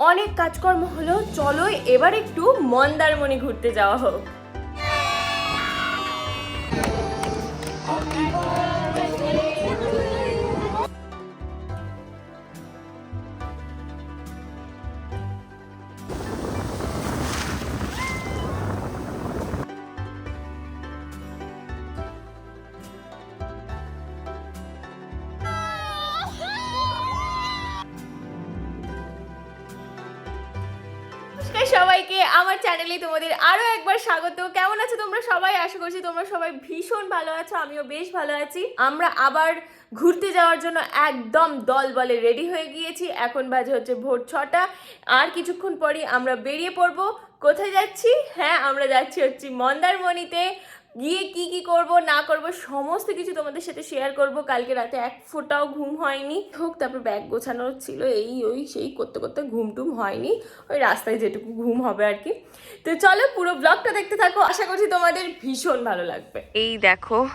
অনেক কাজকর্ম হলো চলো এবার একটু মন্দারমণি ঘুরতে যাওয়া হোক। আশা করছি তোমরা সবাই ভীষণ ভালো আছো, আমিও বেশ ভালো আছি। আমরা আবার ঘুরতে যাওয়ার জন্য একদম দল বলে রেডি হয়ে গিয়েছি। এখন বাজে হচ্ছে ভোর ছটা। আর কিছুক্ষণ পরই আমরা বেরিয়ে পড়ব। কোথায় যাচ্ছি? হ্যাঁ আমরা যাচ্ছি হচ্ছে মন্দারমণিতে। গিয়ে কি কি করব, না করব, সমস্ত কিছু তোমাদের সাথে শেয়ার করব। কালকে রাতে এক ফোঁটাও ঘুম হয়নি। হোক, তারপর ব্যাগ গোছানোর ছিল, এই, ওই, সেই করতে করতে ঘুম টুম হয়নি। ওই রাস্তায় যেটুকু ঘুম হবে আর কি। তো চলো পুরো ব্লগটা দেখতে থাকো। আশা করছি তোমাদের ভীষণ ভালো লাগবে। এই দেখো,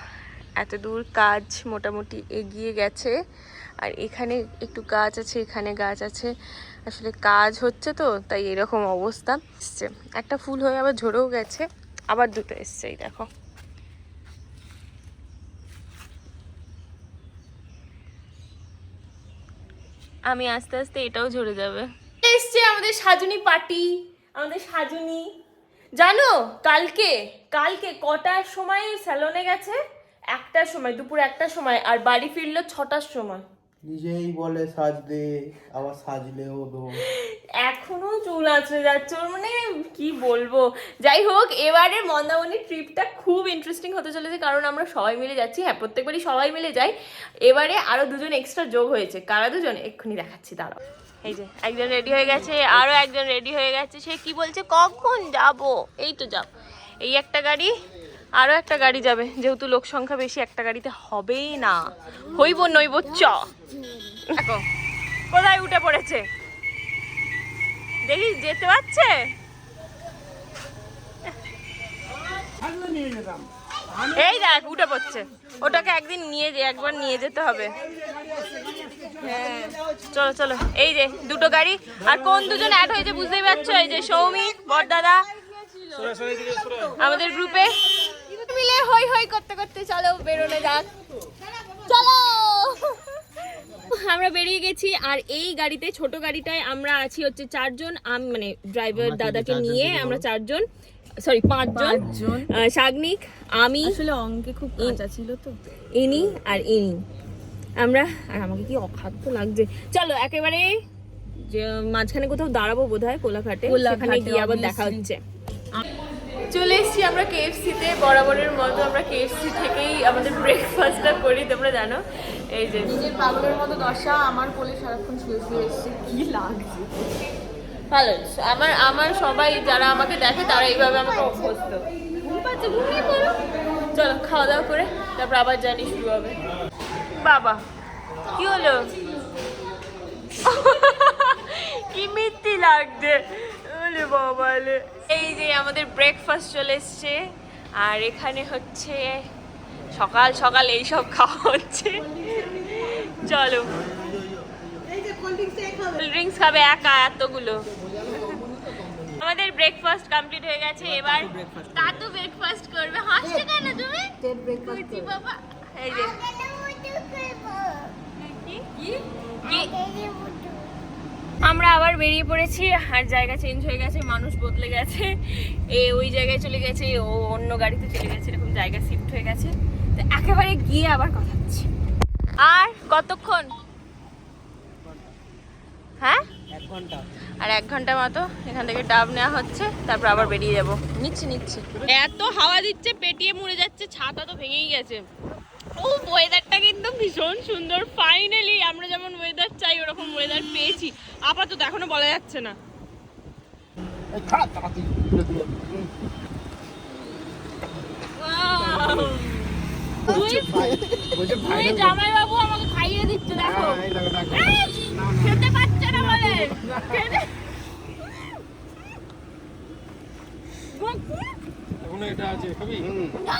এত দূর কাজ মোটামুটি এগিয়ে গেছে। আর এখানে একটু গাছ আছে, এখানে গাছ আছে। আসলে কাজ হচ্ছে তো, তাই এরকম অবস্থা। এসছে। একটা ফুল হয়ে আবার ঝরেও গেছে। আবার দুটো এসছে, এই দেখো। আমি আস্তে আস্তে এটাও ঝরে যাবে। এসছে আমাদের সাজুনি পার্টি আমাদের সাজুনি। জানো কালকে কালকে কটার সময় স্যালনে গেছে? একটার সময় দুপুর একটার সময় আর বাড়ি ফিরলো ছটার সময়। নিজেই বলে সাজদে আবার সাজলেও আঁচড়ে যাচ্ছে মানে কি বলব? যাই হোক এবারের মন্দামণি ট্রিপটা খুব ইন্টারেস্টিং হতে চলেছে কারণ আমরা সবাই মিলে যাচ্ছি। হ্যাঁ প্রত্যেকবারই সবাই মিলে যাই। এবারে আরও দুজন এক্সট্রা যোগ হয়েছে। কারা দুজন? এক্ষুনি দেখাচ্ছি দাঁড়াও। এই যে একজন রেডি হয়ে গেছে আরও একজন রেডি হয়ে গেছে। সে কি বলছে? কখন যাব? এই তো যাব এই একটা গাড়ি আরও একটা গাড়ি যাবে। যেহেতু লোক সংখ্যা বেশি একটা গাড়িতে হবেই না। হইব নইব চ। দেখো কোথায় উঠে পড়েছে? দেখি যেতে পারছে? এই দেখ, উঠে পড়ছে। ওটাকে একদিন নিয়ে যে, একবার নিয়ে যেতে হবে। হ্যাঁ। চলো চলো। এই যে, দুটো গাড়ি। আর কোন দুজন অ্যাড হয়েছে বুঝতেই পারছ? এই যে সৌমি, বরদাদা, আমাদের গ্রুপে মিলে হই হই করতে করতে, চলো, বেরোনো যাক। চলো! আমরা বেরিয়ে গেছি আর এই গাড়িতে ছোট গাড়িটায় আমরা আছি হচ্ছে চারজন। আম- মানে ড্রাইভার দাদাকে নিয়ে আমরা চারজন সরি পাঁচজন। শাগনিক আমি আসলে অঙ্কে খুব কাঁচা ছিল তো। ইনি আর ইনি আমরা আর আমাকে কি অখাদ্য লাগছে? চলো একেবারে যে মাঝখানে কোথাও দাঁড়াবো বোধ হয় কোলাঘাটে কোলাঘাটে, গিয়ে আবার দেখা হচ্ছে। চলে এসেছি আমরা কেএফসিতে বরাবরের মতো আমরা কেএফসি থেকেই আমাদের ব্রেকফাস্টটা করি তোমরা জানো। এই যে নিজের পাগলের মতো দশা আমার কোলে সারাক্ষণ শুয়ে শুয়ে এসছে কি লাগছে? ভালো আমার আমার সবাই যারা আমাকে দেখে তারা এইভাবে আমাকে অভ্যস্ত। ঘুম পাচ্ছে ঘুমিয়ে পড়ো। চলো খাওয়া দাওয়া করে তারপর আবার জানি শুরু হবে। বাবা কি হলো? কি মিথ্যি লাগছে? ওলে বাবা লে। এই যে আমাদের ব্রেকফাস্ট চলে এসছে আর এখানে হচ্ছে সকাল সকাল এইসব খাওয়া হচ্ছে। চলো। কোল্ড ড্রিঙ্কস খাবে। একা এতগুলো। আমাদের ব্রেকফাস্ট কমপ্লিট হয়ে গেছে এবার কাতু ব্রেকফাস্ট করবে। হাসছে কেন তুমি? কুচি বাবা। এই যে। কি? কি? আমরা আবার বেরিয়ে পড়েছি, আর জায়গা চেঞ্জ হয়ে গেছে, মানুষ বদলে গেছে। এ ওই জায়গায় চলে গেছে, ও অন্য গাড়িতে চলে গেছে, এরকম জায়গা শিফট হয়ে গেছে। তো একেবারে গিয়ে আবার কথা হচ্ছে। আর কতক্ষণ? হ্যাঁ? আর এক ঘণ্টা মতো এখান থেকে ডাব নেওয়া হচ্ছে, তারপর আবার বেরিয়ে যাব। নিচ্ছি নিচ্ছি। এত হাওয়া দিচ্ছে, পেটিয়ে মুড়ে যাচ্ছে, ছাতা তো ভেঙেই গেছে। ও ওয়েদারটা কিন্তু ভীষণ সুন্দর। ফাইনালি আমরা যেমন ওয়েদার চাই ওরকম ওয়েদার পেয়েছি। আপাতত এখনও বলা যাচ্ছে না। তুই জামাই আমাকে খাইয়ে দিচ্ছে দেখো। এই, খেতে পাচ্ছে না বলে। এটা আছে খাবি? না।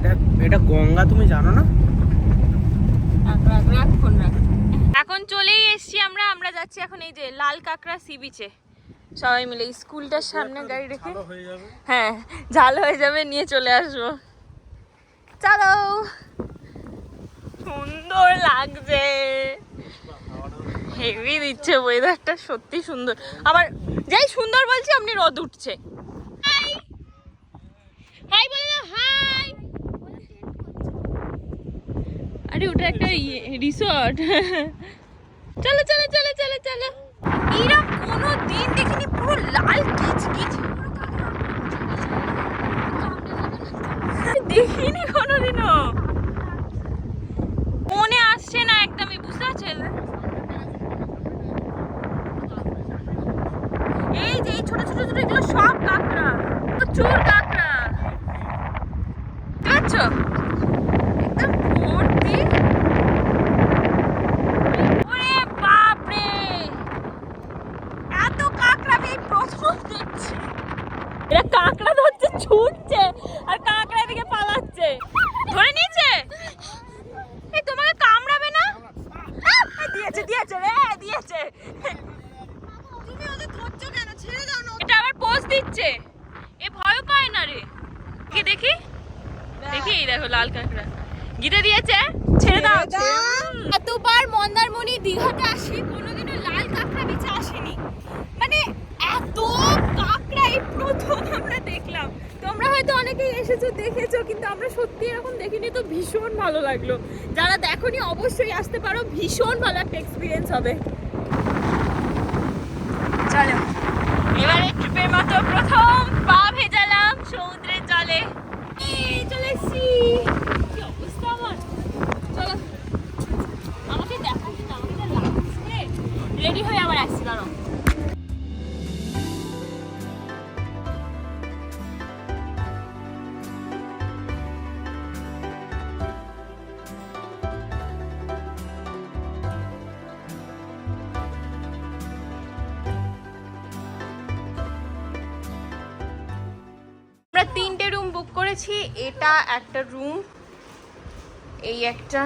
এটা এটা গঙ্গা তুমি জানো না? এখন চলেই এসছি আমরা আমরা যাচ্ছি এখন এই যে লাল কাঁকড়া সি বিচে সবাই মিলে স্কুলটার সামনে গাড়ি রেখে। যাবে। হ্যাঁ ঝাল হয়ে যাবে নিয়ে চলে আসব। চলো। সুন্দর লাগছে। হেভি দিচ্ছে ওয়েদারটা সত্যি সুন্দর। আবার যাই সুন্দর বলছি আপনি রোদ উঠছে। হাই হাই বলে হাই আরে, ওটা একটা রিসর্ট চলো চলো চলো চলো চলো। এরা কোনো দিন দেখিনি, পুরো লাল কিচ কিচ। দেখিনি কোনোদিনও। মনে আসছে না একদমই, বুঝতে পারছেন এই যে এই ছোট ছোট ছোট এগুলো সব কাঁকড়া প্রচুর কাঁকড়া দেখছ একদম ভর্তি ওরে বাপরে এত কাঁকড়া আমি এই প্রথম দেখছি এরা কাঁকড়া ধরছে ছুটছে আর কাঁকড়া দিকে পালাচ্ছে ধরে নিয়েছে এই তোমাকে কামড়াবে না আহ, দিয়েছে দিয়েছে রে দিয়েছে তুমি ওদের ধরছো কেন ছেড়ে দাও না এটা আবার পোজ দিচ্ছে এ ভয় পায় না রে কি দেখি দেখি এই দেখো লাল কাঁকড়া গিতে দিয়েছে ছেড়ে দাও এতবার মন্দারমণি দীঘাতে আসি কোনোদিনও লাল কাঁকড়া বিচে আসেনি মানে এত কাঁকড়া এই প্রথম আমরা দেখলাম তোমরা হয়তো অনেকেই এসেছ দেখেছ, কিন্তু আমরা সত্যি এরকম দেখিনি, তো ভীষণ ভালো লাগল। যারা দেখোনি, অবশ্যই আসতে পারো। ভীষণ ভালো একটা এক্সপিরিয়েন্স হবে। একটা রুম, এই একটা।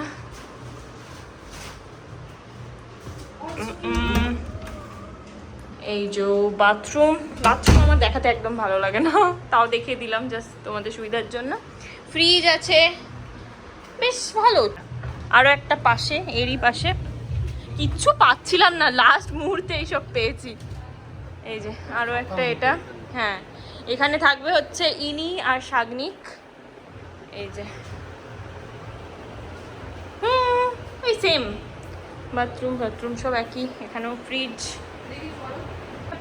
এই যে বাথরুম বাথরুম আমার দেখাতে একদম ভালো লাগে না। তাও দেখিয়ে দিলাম জাস্ট তোমাদের সুবিধার জন্য। ফ্রিজ আছে। বেশ ভালো। আরও একটা পাশে, এরই পাশে। কিচ্ছু পাচ্ছিলাম না। লাস্ট মুহূর্তে এইসব পেয়েছি। এই যে আরও একটা এটা। হ্যাঁ। এখানে থাকবে হচ্ছে ইনি আর শাগনিক। এই যে। হুম, ওই সেম বাথরুম বাথরুম সব একই। এখানেও ফ্রিজ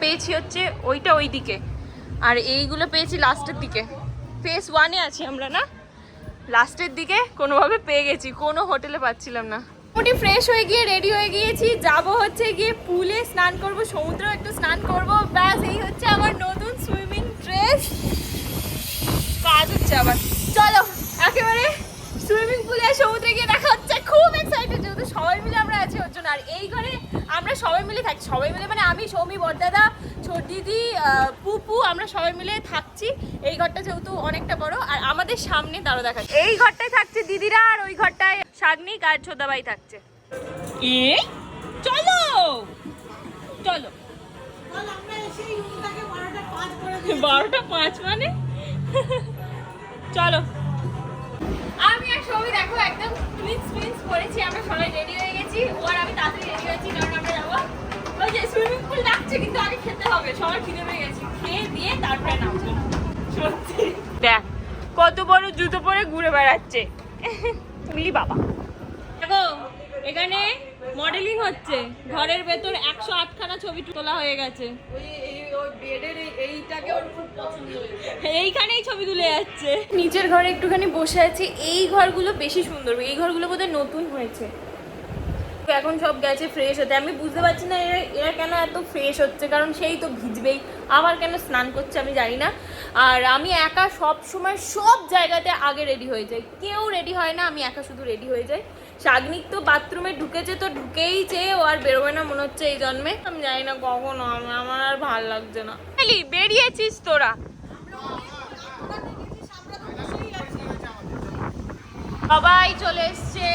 পেয়েছি হচ্ছে ওইটা ওই দিকে আর এইগুলো পেয়েছি লাস্টের দিকে। ফেস ওয়ানে আছি আমরা, না? লাস্টের দিকে কোনোভাবে পেয়ে গেছি। কোনো হোটেলে পাচ্ছিলাম না। মোটামুটি ফ্রেশ হয়ে গিয়ে রেডি হয়ে গিয়েছি। যাব হচ্ছে গিয়ে পুলে স্নান করব সমুদ্রে একটু স্নান করব। ব্যাস, এই হচ্ছে আমার নতুন সুইমিং ড্রেস কাজ হচ্ছে আবার। চলো একেবারে সুইমিং পুলে সমুদ্রে গিয়ে দেখা হচ্ছে। খুব এক্সাইটেড যেহেতু সবাই মিলে আমরা আছি ওর জন্য। আর এই ঘরে আমরা সবাই মিলে থাকি সবাই মিলে মানে আমি, সৌমি, বরদাদা ছোট দিদি পুপু, আমরা সবাই মিলে থাকছি। এই ঘরটা যেহেতু অনেকটা বড়, আর আমাদের সামনে দাঁড়ো দেখা এই ঘরটায় থাকছে দিদিরা, আর ওই ঘরটায় শাগনিক আর ছোদাবাই থাকছে। এ? চলো! চলো। বারোটা পাঁচ মানে? চলো। আমি আর সবই দেখো একদম টুইন্স টুইন্স পরেছি আমরা সবাই রেডি হয়ে গেছি। ও আর আমি তাড়াতাড়ি রেডি হয়েছি কারণ আমরা যাব। ওই যে সুইমিং পুল ডাকছে কিন্তু আগে খেতে হবে সবার খিদে পেয়ে গেছি। খেয়ে দিয়ে তারপরে নামবো। সত্যি। দেখ কত বড় জুতো পরে ঘুরে বেড়াচ্ছে। তুলি বাবা। দেখো এখানে মডেলিং হচ্ছে। ঘরের ভেতর একশো আটখানা ছবি তোলা হয়ে গেছে। এইখানেই ছবি তুলে যাচ্ছে। নিচের ঘরে একটুখানি বসে আছি। এই ঘরগুলো বেশি সুন্দর। এই ঘরগুলো বোধহয় নতুন হয়েছে। তো এখন সব গেছে ফ্রেশ হতে। আমি বুঝতে পারছি না এরা এরা কেন এত ফ্রেশ হচ্ছে কারণ সেই তো ভিজবেই। আবার কেন স্নান করছে আমি জানি না। আর আমি একা সব সময় সব জায়গাতে আগে রেডি হয়ে যাই। কেউ রেডি হয় না আমি একা শুধু রেডি হয়ে যাই। শাগনিক তো বাথরুমে ঢুকেছে তো ঢুকেইছে ও আর বেরোবে না মনে হচ্ছে এই জন্মে। আমি জানি না কখন আমার আর ভালো লাগছে না। বেরিয়েছিস তোরা। সবাই চলে এসছে।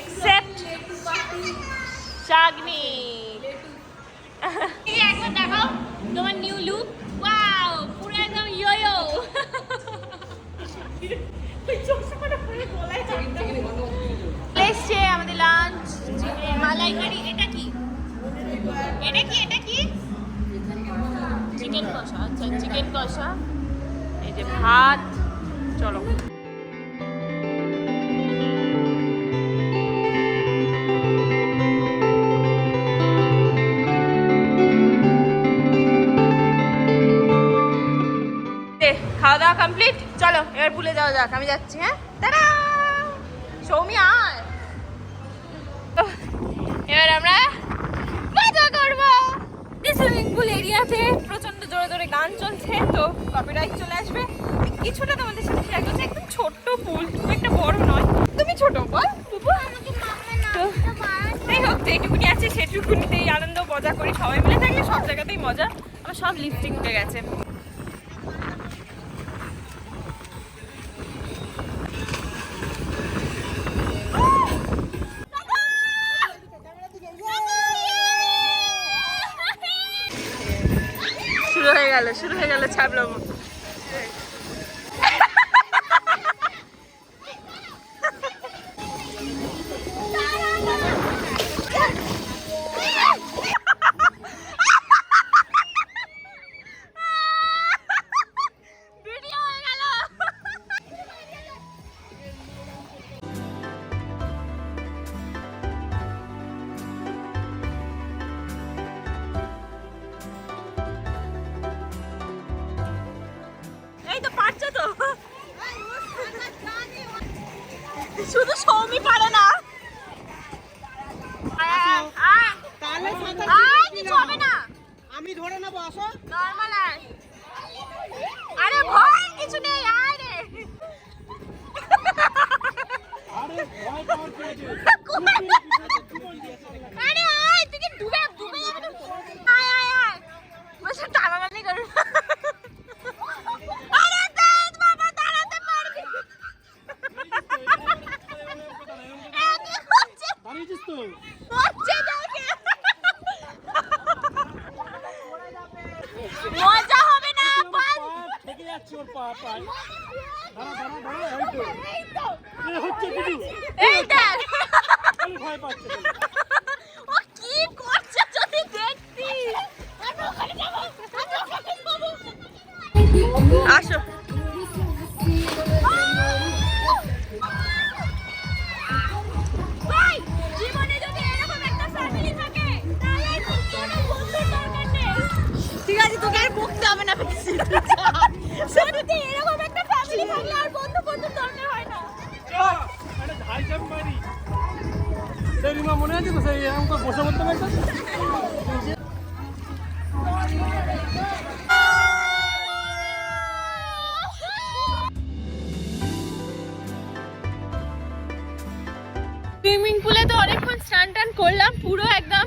এক্সেপ্ট শাগনি এই একবার দেখাও তোমার নিউ লুক ওয়াও পুরো একদম ইয়ো এসছে আমাদের লাঞ্চ মালাইকারি, এটা কি? এটা কি এটা কি? চিকেন কষা আচ্ছা চিকেন কষা। এই যে ভাত, চলো। খাওয়া দাওয়া কমপ্লিট চলো, এবার ভুলে যাওয়া যাক, আমি যাচ্ছি হ্যাঁ তারা সৌমি আয় ওহ, এবার আমরা মজা করব সুইমিং পুল এরিয়াতে প্রচণ্ড জোরে জোরে গান চলছে তো কপিরাইট চলে আসবে। কিছুটা তোমাদের সাথে শেয়ার করছি, একদম ছোট্ট পুল খুব একটা বড় নয়। তুমি ছোট, বল যাই হোক যেটুকুনি আছে, সেটুকুনিতেই আনন্দ, মজা করি, সবাই মিলে থাকলে সব জায়গাতেই মজা। আমার সব লিফটিং উঠে গেছে। হয়ে গেল ছাবলাম এই দেখ ভয় পাচ্ছে ও কি করছে যদি দেখতি? আসো। ভাই, জীবনে যদি এরকম একটা family থাকে, তাহলে আর কোনো বন্ধুর দরকার নেই। ঠিক আছে তোকে আর বকতে হবে না সেই মনে আছে তো? সেই বসে পারতো? সুইমিং পুলে তো অনেকক্ষণ স্নান টান করলাম, পুরো একদম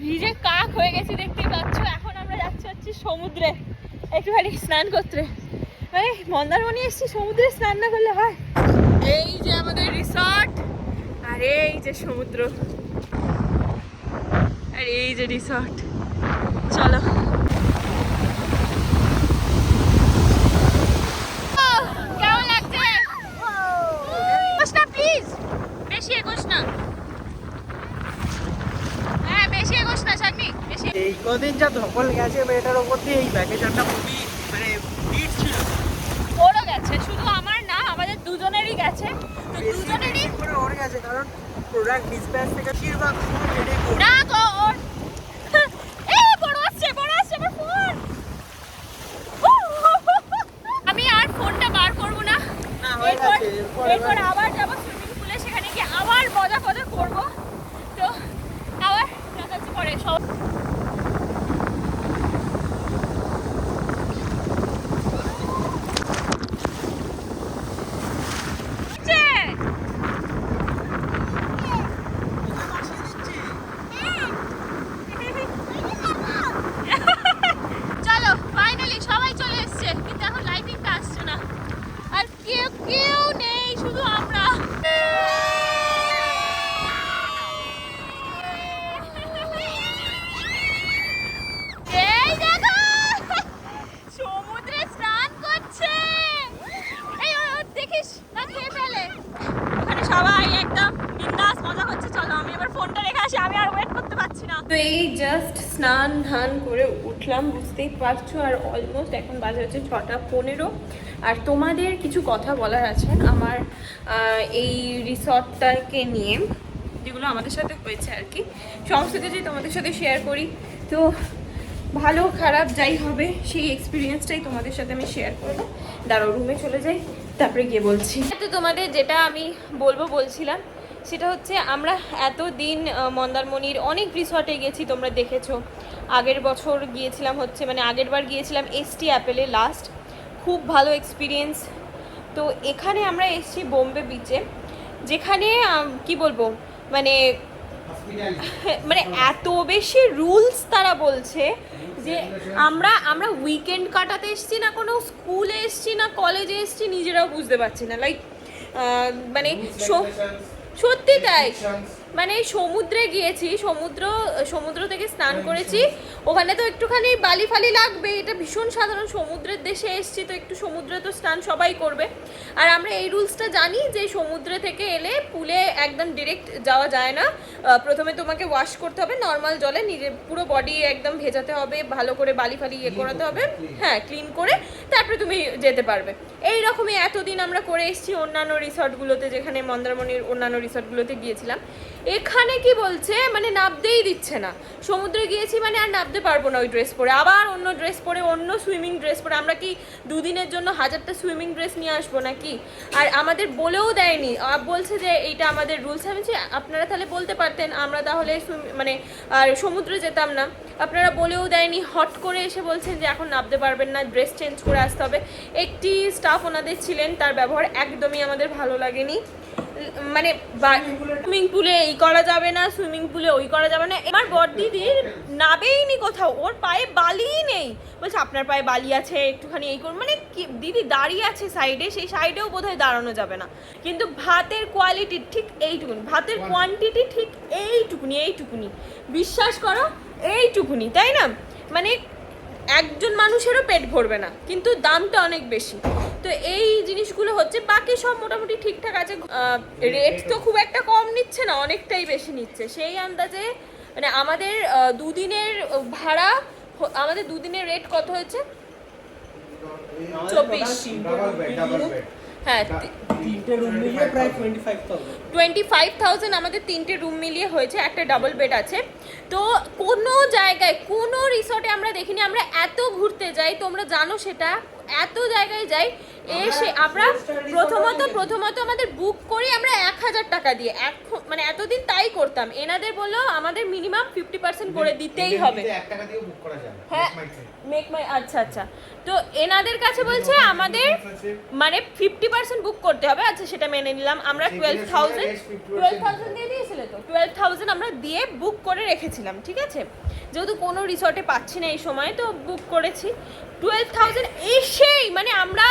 ভিজে কাক হয়ে গেছি, দেখতেই পাচ্ছ। এখন আমরা যাচ্ছি হচ্ছে সমুদ্রে, একটুখানি স্নান করতে। মানে মন্দারমণি এসছি, সমুদ্রে স্নান না করলে হয়। এই যে আমাদের রিসর্ট আর এই যে সমুদ্র। আর এই যে রিসর্ট চলো। আহ, কেমন লাগছে? না প্লিজ বেশি এগোস না। হ্যাঁ বেশি এগোস না শাগনি বেশি। এই কদিন যা ধকল গেছে মেয়েটার ওপর দিয়ে এই ভ্যাকেশনটা খুবই মানে ভিড় ছিল ওরও গেছে শুধু আমার না আমাদের দুজনেরই গেছে তো দুজনেরই গেছে কারণ প্রোডাক্ট ডিসপ্যাচ থেকে বেশিরভাগ ফোন আমি আর ফোনটা বার করব না। এরপর আবার যাব সুইমিং পুলে সেখানে গিয়ে আবার মজা ফজা করব। তো আবার দেখা হচ্ছে পরে সব স্নান করে উঠলাম, বুঝতেই পারছ? আর অলমোস্ট এখন বাজে হচ্ছে ছটা পনেরো। আর তোমাদের কিছু কথা বলার আছে আমার এই রিসর্টটাকে নিয়ে, যেগুলো আমাদের সাথে হয়েছে আর কি। সমস্ত কিছুই তোমাদের সাথে শেয়ার করি। তো ভালো, খারাপ যাই হবে, সেই এক্সপিরিয়েন্সটাই তোমাদের সাথে আমি শেয়ার করব। দাঁড়াও রুমে চলে যাই, তারপরে গিয়ে বলছি। তো তোমাদের যেটা আমি বলব, বলছিলাম, সেটা হচ্ছে আমরা এত দিন মন্দারমণির অনেক রিসর্টে গেছি, তোমরা দেখেছ। আগের বছর গিয়েছিলাম হচ্ছে মানে আগের বার গিয়েছিলাম এসটি অ্যাপেলে লাস্ট খুব ভালো এক্সপিরিয়েন্স তো এখানে আমরা এসেছি বোম্বে বিচে যেখানে কি বলব মানে মানে এত বেশি রুলস তারা বলছে যে আমরা আমরা উইকেন্ড কাটাতে এসছি না, কোনো স্কুলে এসেছি না কলেজে এসেছি, নিজেরাও বুঝতে পারছি না। লাইক মানে সত্যি তাই। মানে সমুদ্রে গিয়েছি সমুদ্র সমুদ্র থেকে স্নান করেছি। ওখানে তো একটুখানি বালি ফালি লাগবে এটা ভীষণ সাধারণ। সমুদ্রের দেশে এসেছি তো একটু সমুদ্রে তো স্নান সবাই করবে। আর আমরা এই রুলসটা জানি যে সমুদ্রে থেকে এলে পুলে একদম ডিরেক্ট যাওয়া যায় না। প্রথমে তোমাকে ওয়াশ করতে হবে নর্মাল জলে নিজের পুরো বডি একদম ভেজাতে হবে ভালো করে বালি ফালি ইয়ে করাতে হবে। হ্যাঁ ক্লিন করে তারপরে তুমি যেতে পারবে। এই রকমই এতদিন আমরা করে এসেছি অন্যান্য রিসর্টগুলোতে যেখানে মন্দারমণির অন্যান্য রিসর্টগুলোতে গিয়েছিলাম। এখানে কি বলছে? মানে নামতেই দিচ্ছে না। সমুদ্রে গিয়েছি মানে আর নামতে পারব না ওই ড্রেস পরে। আবার অন্য ড্রেস পরে, অন্য সুইমিং ড্রেস পরে। আমরা কি দুদিনের জন্য হাজারটা সুইমিং ড্রেস নিয়ে আসব নাকি? আর আমাদের বলেও দেয়নি। বলছে যে এইটা আমাদের রুলস আমি আপনারা তাহলে বলতে পারতেন, আমরা তাহলে মানে আর সমুদ্রে যেতাম না। আপনারা বলেও দেয়নি। হট করে এসে বলছেন যে এখন নামতে পারবেন না ড্রেস চেঞ্জ করে আসতে হবে। একটি স্টাফ ওনাদের ছিলেন, তার ব্যবহার একদমই আমাদের ভালো লাগেনি। মানে সুইমিং পুলে এই করা যাবে না সুইমিং পুলে ওই করা যাবে না। আমার বর দিদির নাবেইনি কোথাও, ওর পায়ে বালিই নেই। বলছে, আপনার পায়ে বালি আছে, একটুখানি এই করুন। মানে দিদি দাঁড়িয়ে আছে সাইডে সেই সাইডেও বোধহয় দাঁড়ানো যাবে না। কিন্তু ভাতের কোয়ালিটি ঠিক এইটুকুনি, ভাতের কোয়ান্টিটি ঠিক এইটুকুনি এইটুকুনি। বিশ্বাস করো, এইটুকুনি, তাই না? মানে একজন মানুষেরও পেট ভরবে না কিন্তু দামটা অনেক বেশি। তো এই জিনিসগুলো হচ্ছে বাকি সব মোটামুটি ঠিকঠাক আছে। রেট তো খুব একটা কম নিচ্ছে না অনেকটাই বেশি নিচ্ছে। সেই আন্দাজে মানে আমাদের দুদিনের ভাড়া আমাদের দুদিনের রেট কত হয়েছে? চব্বিশ। হ্যাঁ তিনটে রুম মিলিয়ে প্রায় twenty five thousand twenty five thousand আমাদের তিনটে রুম মিলিয়ে হয়েছে একটা ডাবল বেড আছে। তো কোনো জায়গায় কোনো রিসর্টে আমরা দেখিনি আমরা এত ঘুরতে যাই তোমরা জানো সেটা এত জায়গায় যাই এসে আমরা প্রথমত প্রথমত আমাদের বুক করি আমরা এক হাজার টাকা দিয়ে। এখন মানে এতদিন তাই করতাম। এনাদের বলল আমাদের মিনিমাম ফিফটি পার্সেন্ট করে দিতেই হবে। এক টাকা দিয়ে বুক করা যায় হ্যাঁ। মেক মাই আচ্ছা আচ্ছা। তো এনাদের কাছে বলছে আমাদের মানে ফিফটি পার্সেন্ট বুক করতে হবে। আচ্ছা সেটা মেনে নিলাম। আমরা টুয়েলভ থাউজেন্ড টুয়েলভ থাউজেন্ড দিয়ে দিয়েছিলে তো? টুয়েলভ থাউজেন্ড আমরা দিয়ে বুক করে রেখেছিলাম ঠিক আছে? যেহেতু কোনো রিসর্টে পাচ্ছি না এই সময় তো বুক করেছি। টুয়েলভ থাউজেন্ড এসেই মানে আমরা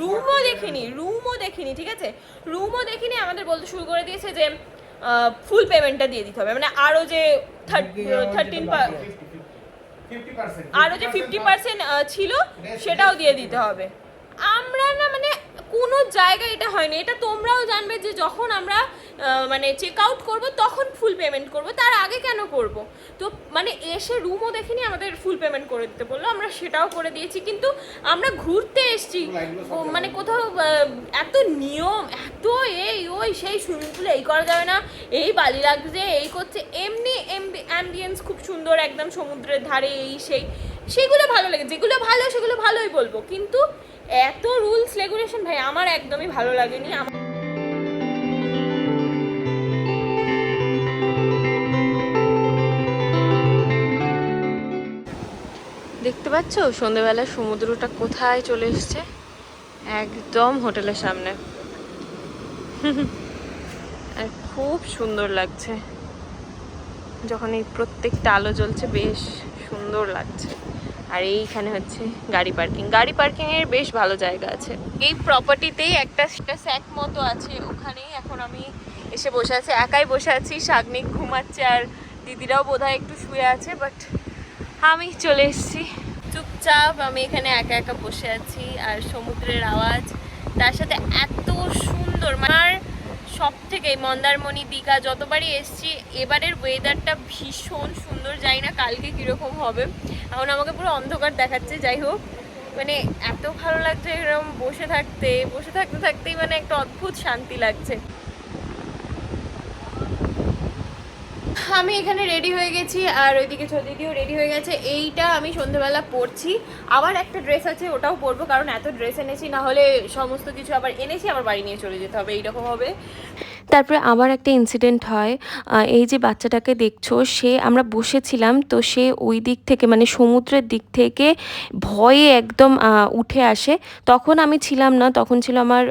রুমও দেখিনি রুমও দেখিনি ঠিক আছে? রুমও দেখিনি আমাদের বলতে শুরু করে দিয়েছে যে ফুল পেমেন্টটা দিয়ে দিতে হবে। মানে আরও যে থার্টিন আরও যে ফিফটি পার্সেন্ট ছিল সেটাও দিয়ে দিতে হবে। আমরা না মানে কোনো জায়গায় এটা হয়নি। এটা তোমরাও জানবে যে যখন আমরা মানে চেক আউট করব তখন ফুল পেমেন্ট করব। তার আগে কেন করব? তো মানে এসে রুমও দেখিনি আমাদের ফুল পেমেন্ট করে দিতে বলল। আমরা সেটাও করে দিয়েছি কিন্তু আমরা ঘুরতে এসেছি। মানে কোথাও এত নিয়ম এত এই ওই সেই সুইমিং পুলে এই করা যাবে না। এই বালি লাগছে এই করছে। এমনি অ্যাম্বিয়েন্স খুব সুন্দর একদম সমুদ্রের ধারে এই সেই। সেগুলো ভালো লাগে যেগুলো ভালো সেগুলো ভালোই বলব। কিন্তু এত রুলস রেগুলেশন ভাই আমার একদমই ভালো লাগেনি। আমার দেখতে পাচ্ছ? সন্ধেবেলা সমুদ্রটা কোথায় চলে এসছে? একদম হোটেলের সামনে। আর খুব সুন্দর লাগছে। যখন এই প্রত্যেকটা আলো জ্বলছে, বেশ সুন্দর লাগছে। আর এইখানে হচ্ছে গাড়ি পার্কিং। গাড়ি পার্কিং এর বেশ ভালো জায়গা আছে। এই প্রপার্টিতেই একটা একটা স্যাক মতো আছে। ওখানেই এখন আমি এসে বসে আছি। একাই বসে আছি। শাগনিক ঘুমাচ্ছে আর দিদিরাও বোধহয় একটু শুয়ে আছে বাট আমি চলে এসেছি। চুপচাপ, আমি এখানে একা একা বসে আছি আর সমুদ্রের আওয়াজ, তার সাথে এত সুন্দর। আমার সব থেকে মন্দারমণি দীঘা যতবারই এসছি, এবারের ওয়েদারটা ভীষণ সুন্দর যাই না কালকে কীরকম হবে। এখন আমাকে পুরো অন্ধকার দেখাচ্ছে, যাই হোক। মানে এত ভালো লাগছে এরকম বসে থাকতে বসে থাকতে থাকতেই মানে একটা অদ্ভুত শান্তি লাগছে। আমি এখানে রেডি হয়ে গেছি আর ওইদিকে দিদিও রেডি হয়ে গেছে। এইটা আমি সন্ধ্যেবেলা পরছি। আবার একটা ড্রেস আছে, ওটাও পরবো কারণ এত ড্রেস এনেছি, না হলে সমস্ত কিছু আবার এনেছি, আবার বাড়ি নিয়ে চলে যেতে হবে, এইরকম হবে। তারপরে আবার একটা ইনসিডেন্ট হয়। এই যে বাচ্চাটাকে দেখছ, সে, আমরা বসেছিলাম, তো সে ওই দিক থেকে মানে সমুদ্রের দিক থেকে ভয়ে একদম উঠে আসে। তখন আমি ছিলাম না, তখন ছিল আমার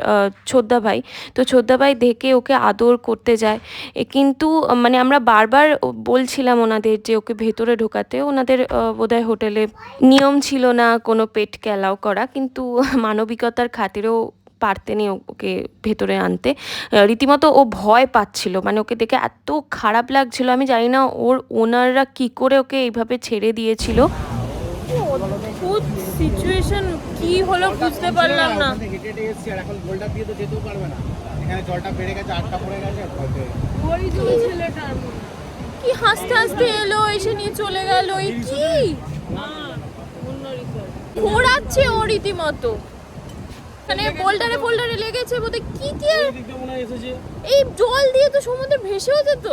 ছোদ্দা ভাই। তো ছোদ্দা ভাই দেখে ওকে আদর করতে যায়। কিন্তু মানে আমরা বারবার বলছিলাম ওনাদের যে ওকে ভেতরে ঢোকাতে। ওনাদের বোধহয় হোটেলে নিয়ম ছিল না কোনো পেটকে অ্যালাউ করা। কিন্তু মানবিকতার খাতিরেও পারতেনি ওকে ভেতরে আনতে। রীতিমতো ও ভয় পাচ্ছিল মানে ওকে দেখে এত খারাপ লাগছিল আমি জানি না ওর ওনাররা কি করে ওকে এইভাবে ছেড়ে দিয়েছিল। অদ্ভুত সিচুয়েশন কি হলো বুঝতে পারলাম না। ওখান থেকে হেঁটে হেঁটে এসছি আর এখন গোলটা দিয়ে তো যেতেও পারবে না এখানে জলটা বেড়ে গেছে আটকা পড়ে গেছে ভয় কি হাসতে হাসতে এলো এসে নিয়ে চলে গেল এই কি? ঘোরাচ্ছে ও রীতিমতো। মানে বোল্ডারে বোল্ডারে লেগেছে বোধহয় কি কি এই জল দিয়ে তো সমুদ্রে ভেসেও যেত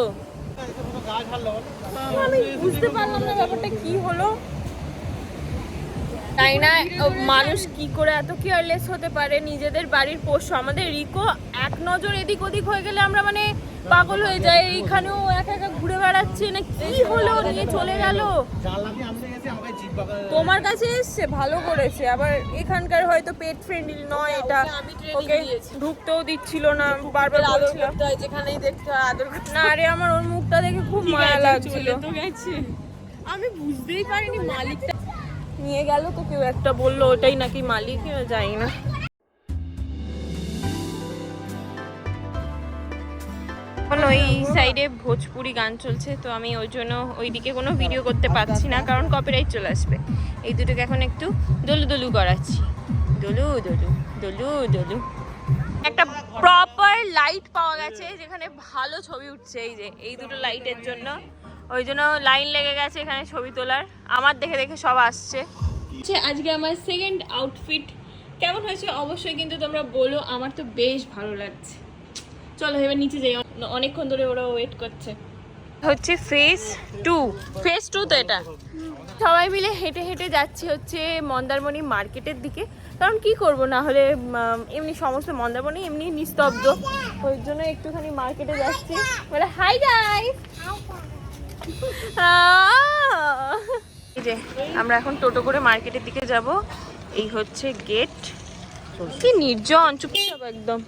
আমি বুঝতে পারলাম না ব্যাপারটা কি হলো। তাই না? মানুষ কি করে এত কেয়ারলেস হতে পারে? নিজেদের বাড়ির পোষ্য। আমাদের রিকো এক নজর এদিক ওদিক হয়ে গেলে আমরা মানে পাগল হয়ে যাই। এইখানেও একা একা ঘুরে বেড়াচ্ছে না কি হলো? নিয়ে চলে গেল। তোমার কাছে এসছে? ভালো করেছে। আবার এখানকার হয়তো পেট ফ্রেন্ডলি নয় এটা। ওকে ঢুকতেও দিচ্ছিল না বারবার বলছিলাম যেখানেই দেখতে হয় আদর না আরে আমার ওর মুখটা দেখে খুব মায়া লাগছিল। আমি বুঝতেই পারিনি মালিকটা নিয়ে গেল তো কেউ একটা বলল, ওটাই নাকি মালিক যাই না। এখন ওই সাইডে ভোজপুরি গান চলছে, তো আমি ওই জন্য ওইদিকে কোনো ভিডিও করতে পারছি না, কারণ কপিরাইট চলে আসবে। এই দুটোকে এখন একটু দলু দলু করাচ্ছি। দলু দলু দলু দলু। একটা প্রপার লাইট পাওয়া গেছে, যেখানে ভালো ছবি উঠছে, এই যে, এই দুটো লাইটের জন্য। ওই জন্য লাইন লেগে গেছে এখানে ছবি তোলার। আমার দেখে দেখে সব আসছে। আজকে আমার সেকেন্ড আউটফিট কেমন হয়েছে? অবশ্যই কিন্তু তোমরা বলো। আমার তো বেশ ভালো লাগছে। চলো এবার নিচে যাই। অনেকক্ষণ ধরে ওরা ওয়েট করছে। হচ্ছে ফেস টু ফেস টু তো এটা। সবাই মিলে হেঁটে হেঁটে যাচ্ছি হচ্ছে মন্দারমণি মার্কেটের দিকে। কারণ কি করব? না হলে এমনি সমস্ত মন্দারমণি এমনি নিস্তব্ধ। ওই জন্য একটুখানি মার্কেটে যাচ্ছি। বলে হাই গাইস যে, আমরা এখন টোটো করে মার্কেটের দিকে যাব। এই হচ্ছে গেট। কি নির্জন, চুপচাপ একদম।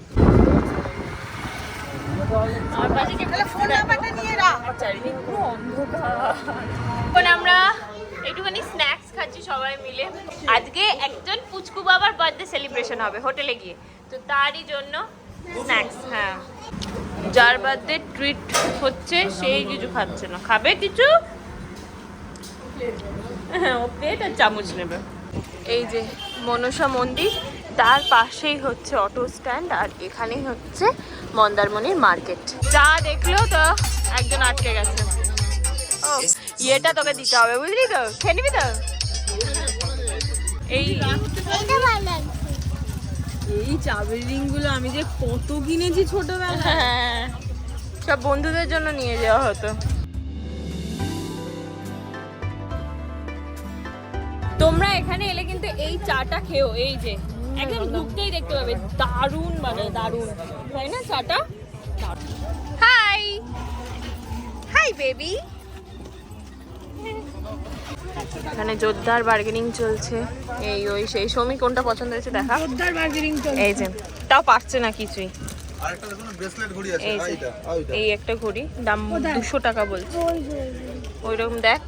আমার একটুখানি স্ন্যাক্স খাচ্ছি সবাই মিলে। আজকে একজন পুচকু বাবার বার্থডে সেলিব্রেশন হবে, হোটেলে গিয়ে। তো তারই জন্য স্ন্যাক্স হ্যাঁ। যার বাদে ট্রিট হচ্ছে সেই কিছু খাচ্ছে না। খাবে কিছু? হ্যাঁ ও চামচ নেবে। এই যে মনসা মন্দির, তার পাশেই হচ্ছে অটো স্ট্যান্ড আর এখানেই হচ্ছে মন্দারমণির মার্কেট যা দেখল তো, একজন আটকে গেছে। ও, ইয়েটা তোকে দিতে হবে, বুঝলি তো? খেয়ে নিবি তো? এই এই চাবের রিংগুলো আমি যে কত কিনেছি ছোটবেলায়। হ্যাঁ সব বন্ধুদের জন্য নিয়ে যাওয়া হতো। তোমরা এখানে এলে কিন্তু এই চাটা খেও এই যে। একদম ঢুকতেই দেখতে পাবে দারুণ মানে দারুণ। তাই না চাটা? হাই হাই বেবি এখানে জোরদার বার্গেনিং চলছে। এই ওই সেই সমী কোনটা পছন্দ হয়েছে দেখা? জোরদার বার্গেনিং চলছে। এই যে তাও পারছে না কিছুই। আরেকটা দেখুন ব্রেসলেট ঘড়ি আছে। এই একটা ঘড়ি দাম দুশো টাকা বলছে। ওইরকম দেখ।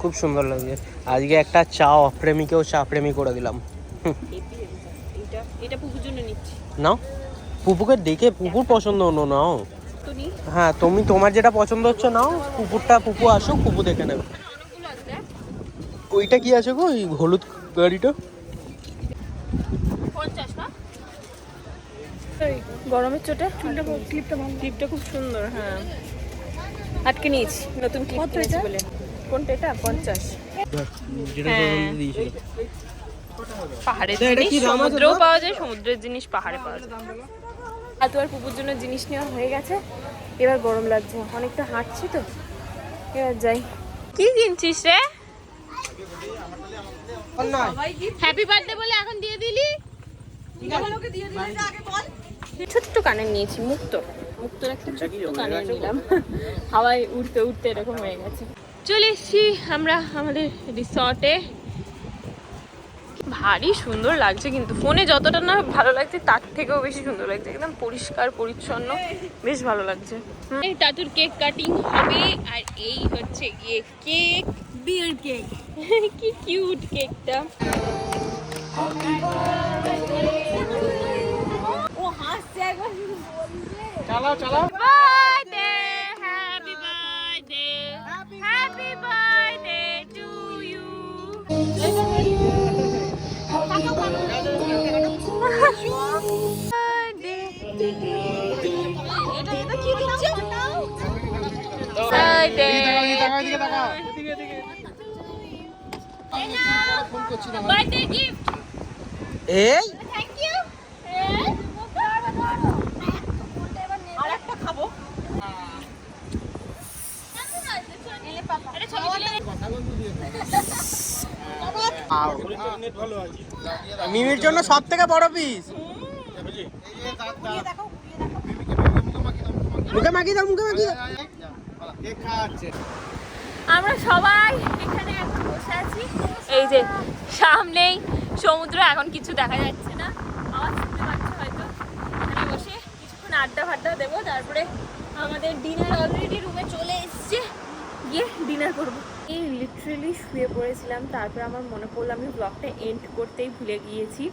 খুব সুন্দর লাগছে। আজকে একটা চা অপ্রেমিকেও চা প্রেমী করে দিলাম। এটা এটা পুকুর জন্য নিচ্ছি। নাও পুপুকে দেখে পুপুর পছন্দ হলো নাও। তো নি হ্যাঁ তুমি তোমার যেটা পছন্দ হচ্ছে নাও কুকুরটা পুপু আসো পুপু দেখে নেবে। ওইটা কি আছে গো ওই হলুদ গাড়িটা? গরমের চোটে চুলটা ক্লিপটা ভালো। ক্লিপটা খুব সুন্দর হ্যাঁ। আটকে নিয়েছি নতুন ক্লিপ কিনেছি বলে। কোনটা এটা? পঞ্চাশ। যেটা হ্যাঁ। পাহাড়ের জিনিস সমুদ্রেও পাওয়া যায় সমুদ্রের জিনিস পাহাড়ে পাওয়া যায়। আর তোমার পুকুর জন্য জিনিস নেওয়া হয়ে গেছে। এবার গরম লাগছে। অনেকটা হাঁটছি তো। এবার যাই। কি কিনছিস রে? হ্যাপি বার্থডে বলে এখন দিয়ে দিলি? ছোট্ট কানের নিয়েছি মুক্ত। মুক্তর একটা ছোট্ট কানের নিলাম। হাওয়ায় উঠতে উঠতে এরকম হয়ে গেছে। চলে এসছি আমরা আমাদের রিসর্টে ভারী সুন্দর লাগছে কিন্তু ফোনে যতটা না ভালো লাগছে তার থেকেও বেশি সুন্দর লাগছে। একদম পরিষ্কার পরিচ্ছন্ন বেশ ভালো লাগছে। এই টাটুর কেক কাটিং হবে আর এই হচ্ছে গিয়ে কেক। বিয়ার কেক। কি কিউট কেকটা। ও হাসছে একবার। চালাও চালাও। বার্থডে এই থ্যাংক ইউ আর একটা খাব মিমির জন্য সব থেকে বড় পিস মুখে মাখিয়ে দাও, মুখে মাখিয়ে আমরা সবাই এখানে এখন বসে আছি। এই যে সামনেই সমুদ্র, এখন কিছু দেখা যাচ্ছে না। আওয়াজ শুনতে পাচ্ছ হয়তো। এখানে বসে কিছুক্ষণ আড্ডা ফাড্ডা দেবো, তারপরে আমাদের ডিনার অলরেডি রুমে চলে এসছে। গিয়ে ডিনার করব। লিটারেলি শুয়ে পড়েছিলাম, তারপর আমার মনে পড়ল আমি ব্লগটা এন্ড করতেই ভুলে গিয়েছি।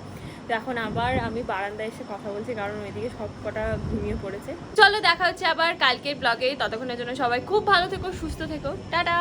এখন আবার আমি বারান্দায় এসে কথা বলছি, কারণ ওইদিকে সব কটা ঘুমিয়ে পড়েছে। চলো দেখা হচ্ছে আবার কালকের ব্লগে ততক্ষণের জন্য সবাই খুব ভালো থেকো, সুস্থ থেকো। টাটা!